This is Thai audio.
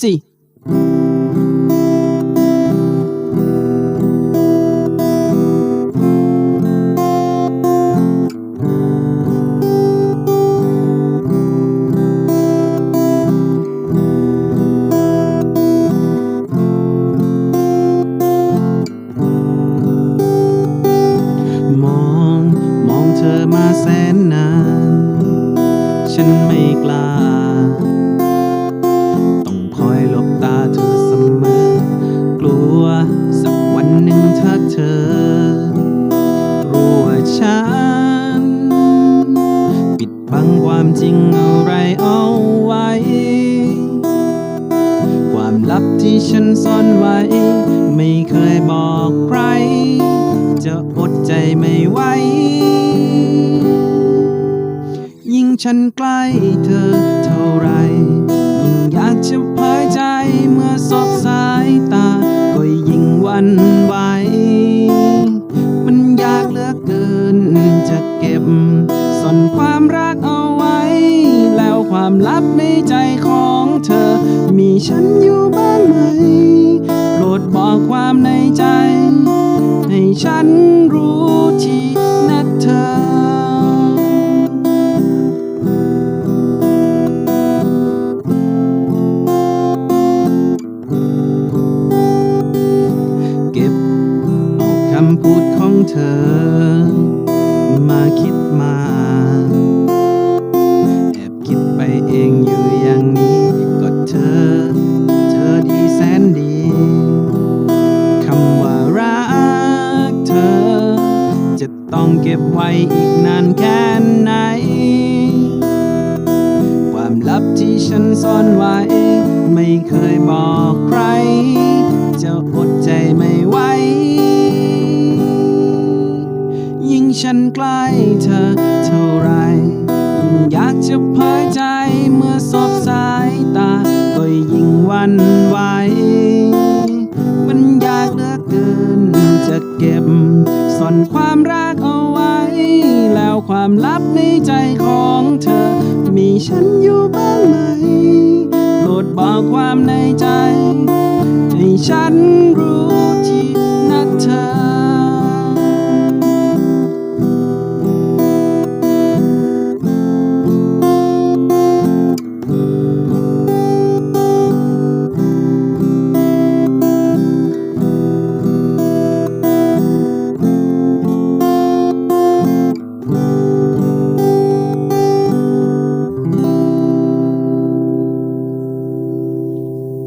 ส เธอมาแสนนาน ฉันไม่กล้า ต้องคอยหลบตาเธอเสมอ กลัวสักวันหนึ่งถ้าเธอ รู้ว่าฉัน ปิดบังความจริงอะไรเอาไว้ ความลับที่ฉันซ่อนไว้ ไม่เคยบอกใครจะอดใจไม่ไหว ฉันใกล้เธอเท่าไรยิ่งอยากจะเผยใจเมื่อสบสายตา ก็ยิ่งวันไหว มันยากเหลือเกินจะเก็บซ่อนความรักเอาไว้ แล้วความลับในใจของเธอ มีฉันอยู่บ้างไหม โปรดบอกความในใจ ให้ฉันรู้ พูดของเธอ มาคิดมา แอบคิดไปเองอยู่อย่างนี้ก็เธอ เธอดีแสนดีคำว่ารักเธอ จะต้องเก็บไว้อีกนานแค่ไหน ความลับที่ฉันซ่อนไว้ ไม่เคยบอกใคร ฉันใกล้เธอเท่าไรยิ่งอยากจะเผยใจเมื่อสบสายตา ก็ยิ่งวันไหว มันยากเหลือเกินจะเก็บซ่อนความรักเอาไว้ แล้วความลับในใจของเธอ มีฉันอยู่บ้างไหมโปรดบอกความในใจ ให้ฉันรู้